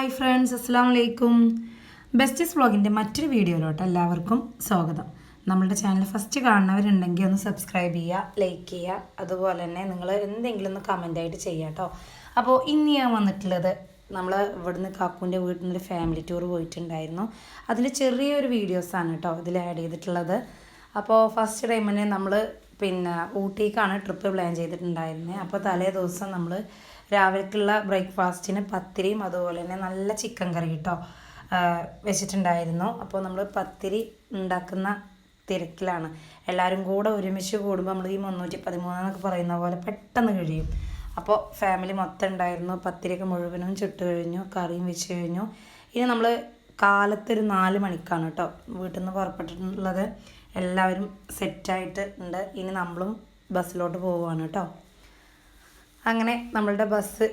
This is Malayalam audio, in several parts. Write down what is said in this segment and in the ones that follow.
ഹായ് ഫ്രണ്ട്സ് അസ്സാം വലൈക്കും ബെസ്റ്റസ് വ്ളോഗിന്റെ മറ്റൊരു വീഡിയോയിലോട്ട് എല്ലാവർക്കും സ്വാഗതം. നമ്മളുടെ ചാനൽ ഫസ്റ്റ് കാണുന്നവരുണ്ടെങ്കിൽ ഒന്ന് സബ്സ്ക്രൈബ് ചെയ്യുക ലൈക്ക് ചെയ്യുക. അതുപോലെ തന്നെ നിങ്ങൾ എന്തെങ്കിലും ഒന്ന് കമന്റ് ആയിട്ട് ചെയ്യുക കേട്ടോ അപ്പോൾ ഇന്ന് ഞാൻ വന്നിട്ടുള്ളത് നമ്മൾ ഇവിടുന്ന് കാക്കുവിന്റെ വീട്ടിൽ നിന്നൊരു ഫാമിലി ടൂർ പോയിട്ടുണ്ടായിരുന്നു. അതിൽ ചെറിയൊരു വീഡിയോസാണ് കേട്ടോ ഇതിൽ ആഡ് ചെയ്തിട്ടുള്ളത്. അപ്പോൾ ഫസ്റ്റ് ടൈം തന്നെ നമ്മൾ പിന്നെ ഊട്ടിക്കാണ് ട്രിപ്പ് പ്ലാൻ ചെയ്തിട്ടുണ്ടായിരുന്നത് അപ്പോൾ തലേ ദിവസം നമ്മൾ രാവിലേക്കുള്ള ബ്രേക്ക്ഫാസ്റ്റിന് പത്തിരിയും അതുപോലെ തന്നെ നല്ല ചിക്കൻ കറി കേട്ടോ വെച്ചിട്ടുണ്ടായിരുന്നു. അപ്പോൾ നമ്മൾ പത്തിരി ഉണ്ടാക്കുന്ന തിരക്കിലാണ്. എല്ലാവരും കൂടെ ഒരുമിച്ച് കൂടുമ്പോൾ നമ്മൾ ഈ മുന്നൂറ്റി പതിമൂന്നെന്നൊക്കെ പറയുന്ന പോലെ പെട്ടെന്ന് കഴിയും. അപ്പോൾ ഫാമിലി മൊത്തം ഉണ്ടായിരുന്നു. പത്തിരിയൊക്കെ മുഴുവനും ചുട്ട് കഴിഞ്ഞു കറിയും വെച്ച് കഴിഞ്ഞു. ഇനി നമ്മൾ കാലത്തൊരു നാല് മണിക്കാണ് കേട്ടോ വീട്ടിൽ നിന്ന് പുറപ്പെട്ടിട്ടുള്ളത്. എല്ലാവരും സെറ്റായിട്ട് ഉണ്ട്. ഇനി നമ്മളും ബസ്സിലോട്ട് പോവുകയാണ് കേട്ടോ. അങ്ങനെ നമ്മളുടെ ബസ്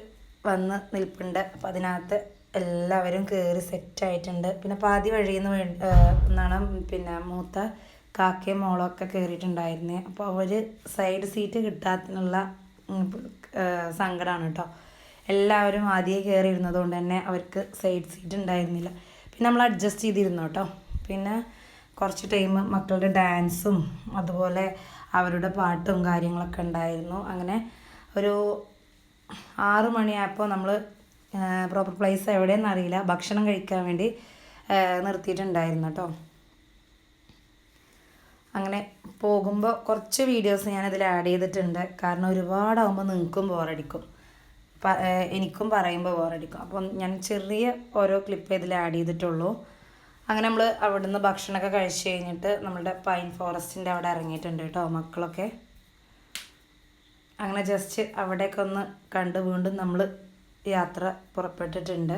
വന്ന് നിൽപ്പുണ്ട്. അപ്പോൾ അതിനകത്ത് എല്ലാവരും കയറി സെറ്റായിട്ടുണ്ട്. പിന്നെ പാതി വഴിയിൽ നിന്ന് എന്നാണ് പിന്നെ മൂത്ത കാക്കയും മോളൊക്കെ കയറിയിട്ടുണ്ടായിരുന്നത് അപ്പോൾ അവർ സൈഡ് സീറ്റ് കിട്ടാത്തിനുള്ള സങ്കടമാണ് കേട്ടോ. എല്ലാവരും ആദ്യമേ കയറിയിരുന്നത് കൊണ്ട് തന്നെ അവർക്ക് സൈഡ് സീറ്റ് ഉണ്ടായിരുന്നില്ല. പിന്നെ നമ്മൾ അഡ്ജസ്റ്റ് ചെയ്തിരുന്നു കേട്ടോ. പിന്നെ കുറച്ച് ടൈം മക്കളുടെ ഡാൻസും അതുപോലെ അവരുടെ പാട്ടും കാര്യങ്ങളൊക്കെ ഉണ്ടായിരുന്നു. അങ്ങനെ ഒരു ആറ് മണിയായപ്പോൾ നമ്മൾ പ്രോപ്പർ പ്ലേസ് എവിടെയെന്ന് അറിയില്ല. ഭക്ഷണം കഴിക്കാൻ വേണ്ടി നിർത്തിയിട്ടുണ്ടായിരുന്നു കേട്ടോ അങ്ങനെ പോകുമ്പോൾ കുറച്ച് വീഡിയോസ് ഞാനതിൽ ആഡ് ചെയ്തിട്ടുണ്ട്. കാരണം ഒരുപാടാകുമ്പോൾ നിങ്ങൾക്കും ബോറടിക്കും എനിക്കും പറയുമ്പോൾ ബോറടിക്കും അപ്പം ഞാൻ ചെറിയ ഓരോ ക്ലിപ്പ് ഇതിൽ ആഡ് ചെയ്തിട്ടുള്ളൂ. അങ്ങനെ നമ്മൾ അവിടുന്ന് ഭക്ഷണമൊക്കെ കഴിച്ച് കഴിഞ്ഞിട്ട് നമ്മളുടെ പൈൻ ഫോറസ്റ്റിന്റെ അവിടെ ഇറങ്ങിയിട്ടുണ്ട് കേട്ടോ മക്കളൊക്കെ. അങ്ങനെ ജസ്റ്റ് അവിടെയൊക്കെ ഒന്ന് കണ്ട് വീണ്ടും നമ്മൾ യാത്ര പുറപ്പെട്ടിട്ടുണ്ട്.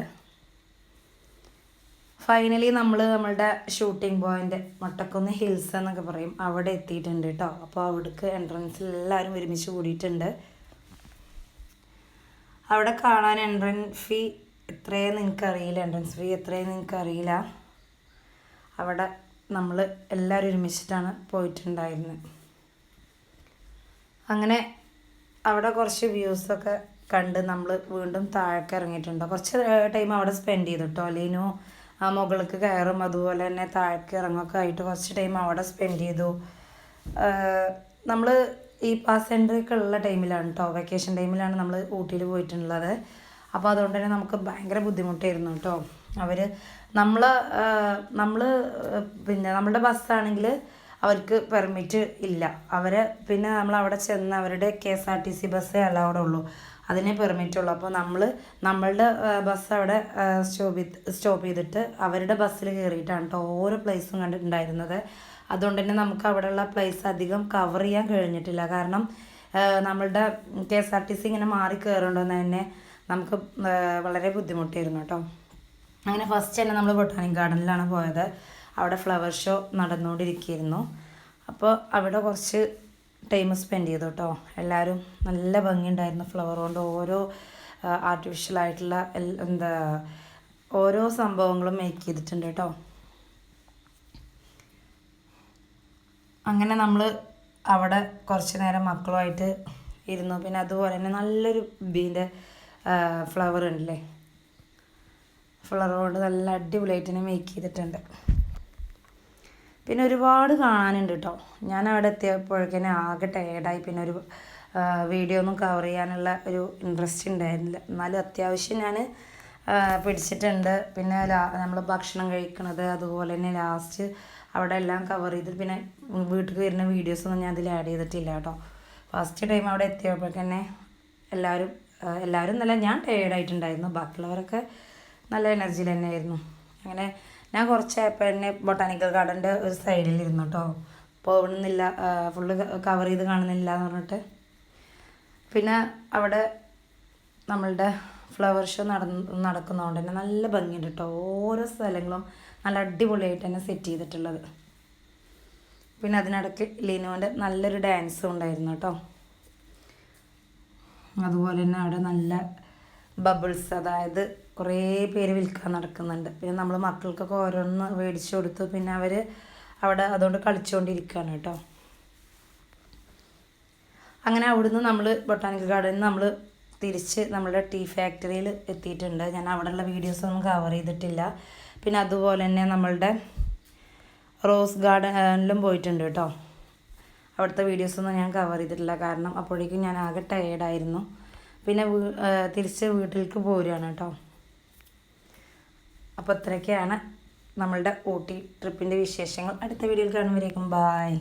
ഫൈനലി നമ്മൾ നമ്മളുടെ ഷൂട്ടിംഗ് പോയിന്റ് മൊട്ടക്കുന്ന് ഹിൽസ് എന്നൊക്കെ പറയും അവിടെ എത്തിയിട്ടുണ്ട് കേട്ടോ. അപ്പോൾ അവിടേക്ക് എൻട്രൻസിൽ എല്ലാവരും ഒരുമിച്ച് കൂടിയിട്ടുണ്ട്. അവിടെ കാണാൻ എൻട്രൻസ് ഫീ എത്രയെന്ന് എനിക്കറിയില്ല എൻട്രൻസ് ഫീ എത്രയെന്ന് എനിക്കറിയില്ല അവിടെ നമ്മൾ എല്ലാവരും ഒരുമിച്ചിട്ടാണ് പോയിട്ടുണ്ടായിരുന്നത് അങ്ങനെ അവിടെ കുറച്ച് വ്യൂസൊക്കെ കണ്ട് നമ്മൾ വീണ്ടും താഴേക്ക് ഇറങ്ങിയിട്ടുണ്ട്. കുറച്ച് ടൈം അവിടെ സ്പെൻഡ് ചെയ്തു കേട്ടോ ലീനു ആ മുകൾക്ക് കയറും അതുപോലെ തന്നെ താഴേക്ക് ഇറങ്ങൊക്കെ ആയിട്ട് കുറച്ച് ടൈം അവിടെ സ്പെൻഡ് ചെയ്തു. നമ്മൾ ഈ പാസഞ്ചറൊക്കെ ഉള്ള ടൈമിലാണ് കേട്ടോ വെക്കേഷൻ ടൈമിലാണ് നമ്മൾ ഊട്ടിയിൽ പോയിട്ടുള്ളത്. അപ്പോൾ അതുകൊണ്ട് തന്നെ നമുക്ക് ഭയങ്കര ബുദ്ധിമുട്ടായിരുന്നു കേട്ടോ അവർ നമ്മൾ നമ്മൾ പിന്നെ നമ്മളുടെ ബസ്സാണെങ്കിൽ അവർക്ക് പെർമിറ്റ് ഇല്ല. അവരെ പിന്നെ നമ്മൾ അവിടെ ചെന്ന് അവരുടെ K S R T C ബസ്സേ allowed ഉള്ളൂ അതിനെ പെർമിറ്റ് ഉള്ളൂ അപ്പോൾ നമ്മൾ നമ്മളുടെ ബസ് അവിടെ സ്റ്റോപ്പ് സ്റ്റോപ്പ് ചെയ്തിട്ട് അവരുടെ ബസ്സിൽ കയറിയിട്ടാണ് കേട്ടോ ഓരോ പ്ലേസും കണ്ടിട്ടുണ്ടായിരുന്നത്. അതുകൊണ്ട് തന്നെ നമുക്ക് അവിടെയുള്ള പ്ലേസ് അധികം കവർ ചെയ്യാൻ കഴിഞ്ഞിട്ടില്ല. കാരണം നമ്മളുടെ K S R T C ഇങ്ങനെ മാറി കയറുകൊണ്ടെന്ന് തന്നെ നമുക്ക് വളരെ ബുദ്ധിമുട്ടായിരുന്നു കേട്ടോ അങ്ങനെ ഫസ്റ്റ് തന്നെ നമ്മൾ ബൊട്ടാണിക് ഗാർഡനിലാണ് പോയത്. അവിടെ ഫ്ലവർ ഷോ നടന്നുകൊണ്ടിരിക്കുകയായിരുന്നു അപ്പോൾ അവിടെ കുറച്ച് ടൈം സ്പെൻഡ് ചെയ്തു കേട്ടോ എല്ലാവരും നല്ല ഭംഗിയുണ്ടായിരുന്നു ഫ്ലവർ കൊണ്ട്. ഓരോ ആർട്ടിഫിഷ്യലായിട്ടുള്ള എന്താ ഓരോ സംഭവങ്ങളും മേക്ക് ചെയ്തിട്ടുണ്ട് കേട്ടോ അങ്ങനെ നമ്മൾ അവിടെ കുറച്ച് നേരം മക്കളുമായിട്ട് ഇരുന്നു. പിന്നെ അതുപോലെ തന്നെ നല്ലൊരു ബീന്റെ ഫ്ലവർ ഉണ്ടല്ലേ? ഫ്ലവർ നല്ല അടിപൊളിയായിട്ട് തന്നെ മേക്ക് ചെയ്തിട്ടുണ്ട്. പിന്നെ ഒരുപാട് കാണാനുണ്ട് കേട്ടോ ഞാൻ അവിടെ എത്തിയപ്പോഴേക്കന്നെ ആകെ ടയേർഡായി പിന്നെ ഒരു വീഡിയോ ഒന്നും കവർ ചെയ്യാനുള്ള ഒരു ഇൻട്രസ്റ്റ് ഉണ്ടായിരുന്നില്ല. എന്നാലും അത്യാവശ്യം ഞാൻ പിടിച്ചിട്ടുണ്ട്. പിന്നെ നമ്മൾ ഭക്ഷണം കഴിക്കണത് അതുപോലെ തന്നെ ലാസ്റ്റ് അവിടെ എല്ലാം കവർ ചെയ്ത് പിന്നെ വീട്ടിൽ വരുന്ന വീഡിയോസൊന്നും ഞാൻ അതിൽ ആഡ് ചെയ്തിട്ടില്ല കേട്ടോ ഫസ്റ്റ് ടൈം അവിടെ എത്തിയപ്പോഴേക്കന്നെ എല്ലാവരും എല്ലാവരും നല്ല ഞാൻ ടയേർഡായിട്ടുണ്ടായിരുന്നു ബാക്കിയുള്ളവരൊക്കെ നല്ല എനർജിയിൽ തന്നെയായിരുന്നു. അങ്ങനെ ഞാൻ കുറച്ചായപ്പോൾ തന്നെ ബൊട്ടാനിക്കൽ ഗാർഡന്റെ ഒരു സൈഡിലിരുന്നു കേട്ടോ പോകുന്നില്ല ഫുള്ള് കവർ ചെയ്ത് കാണുന്നില്ല എന്ന് പറഞ്ഞിട്ട്. പിന്നെ അവിടെ നമ്മളുടെ ഫ്ലവർ ഷോ നടന്ന് നടക്കുന്നതുകൊണ്ട് തന്നെ നല്ല ഭംഗിയുണ്ട് കേട്ടോ ഓരോ സ്ഥലങ്ങളും നല്ല അടിപൊളിയായിട്ട് തന്നെ സെറ്റ് ചെയ്തിട്ടുള്ളത്. പിന്നെ അതിനിടയ്ക്ക് ലീനുവിന്റെ നല്ലൊരു ഡാൻസും ഉണ്ടായിരുന്നു കേട്ടോ അതുപോലെ തന്നെ അവിടെ നല്ല ബബിൾസ് അതായത് കുറേ പേര് വിൽക്കാൻ നടക്കുന്നുണ്ട്. പിന്നെ നമ്മൾ മക്കൾക്കൊക്കെ ഓരോന്ന് മേടിച്ചു കൊടുത്തു പിന്നെ അവർ അവിടെ അതുകൊണ്ട് കളിച്ചുകൊണ്ടിരിക്കുകയാണ് കേട്ടോ. അങ്ങനെ അവിടുന്ന് നമ്മൾ ബൊട്ടാനിക്കൽ ഗാർഡനിൽ നിന്ന് നമ്മൾ തിരിച്ച് നമ്മുടെ ടീ ഫാക്ടറിയിൽ എത്തിയിട്ടുണ്ട്. ഞാൻ അവിടെയുള്ള വീഡിയോസ് ഒന്നും കവർ ചെയ്തിട്ടില്ല. പിന്നെ അതുപോലെ തന്നെ നമ്മളുടെ റോസ് ഗാർഡനിലും പോയിട്ടുണ്ട് കേട്ടോ. അവിടുത്തെ വീഡിയോസൊന്നും ഞാൻ കവർ ചെയ്തിട്ടില്ല. കാരണം അപ്പോഴേക്കും ഞാൻ ആകെ ടയേർഡായിരുന്നു പിന്നെ തിരിച്ച് വീട്ടിലേക്ക് പോരുകയാണ് കേട്ടോ. അപ്പോൾ ഇത്രയൊക്കെയാണ് നമ്മളുടെ ഊട്ടി ട്രിപ്പിന്റെ വിശേഷങ്ങൾ അടുത്ത വീഡിയോയിൽ കാണുമ്പോഴേക്കും ബായ്.